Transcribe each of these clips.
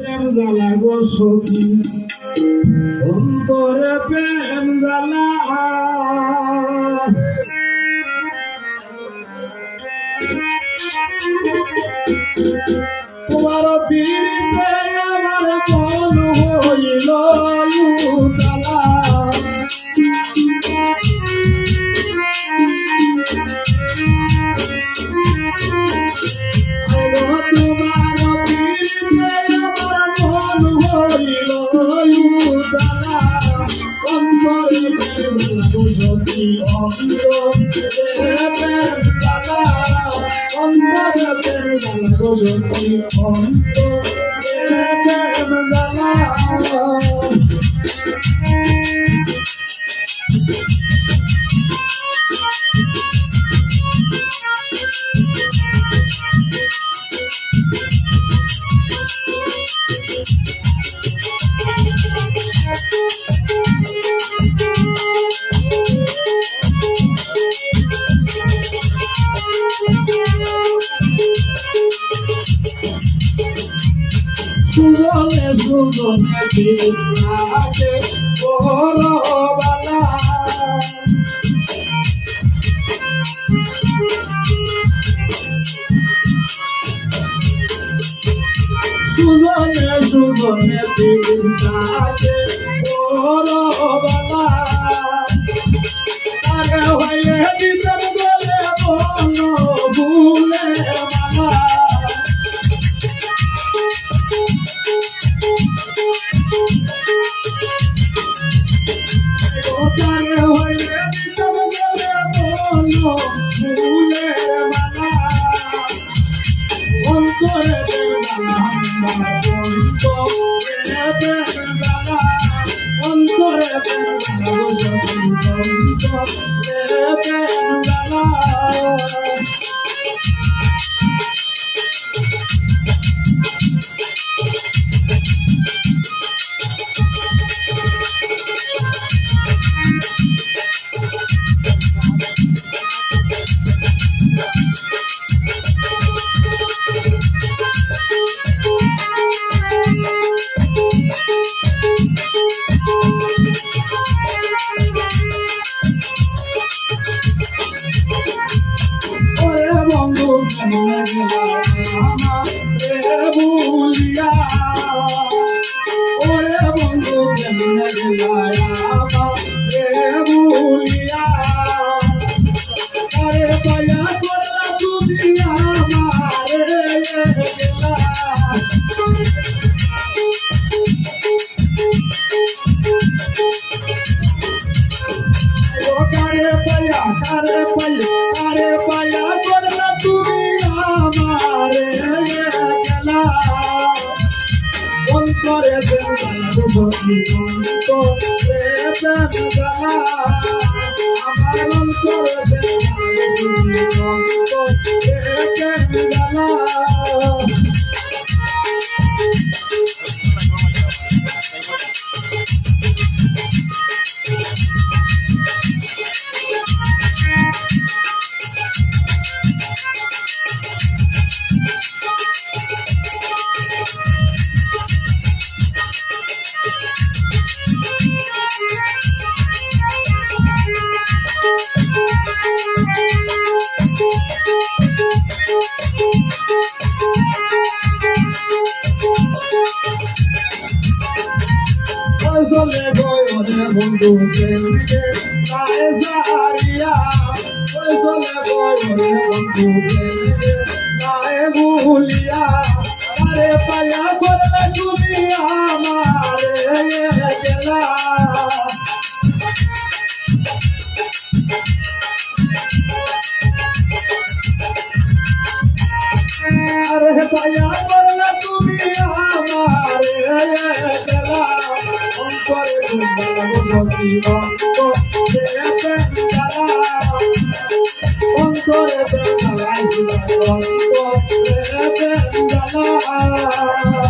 প্রেম জ্বালা গো সখী। অন্তরে প্রেম জ্বালা। তোমার পীড়িতে বুঝি অন্ত প্রেম জ্বালা অন্তরে সুজনে বিনাকে Barabala সুজনে সুজনে I was a Thank you. অন্তরে বেদনা আমার অন্তরে বেদনা গয় ওরে বন্ধু কেন্দ্রে গায়ে ভুলিয়া আরে পায়া করলে তুমি আমারে গেলা আরে পায়া করলে তুমি আমারে গেলা অন্তরে গুন্ডালা বেঙ্গালা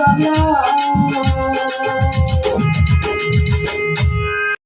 love you.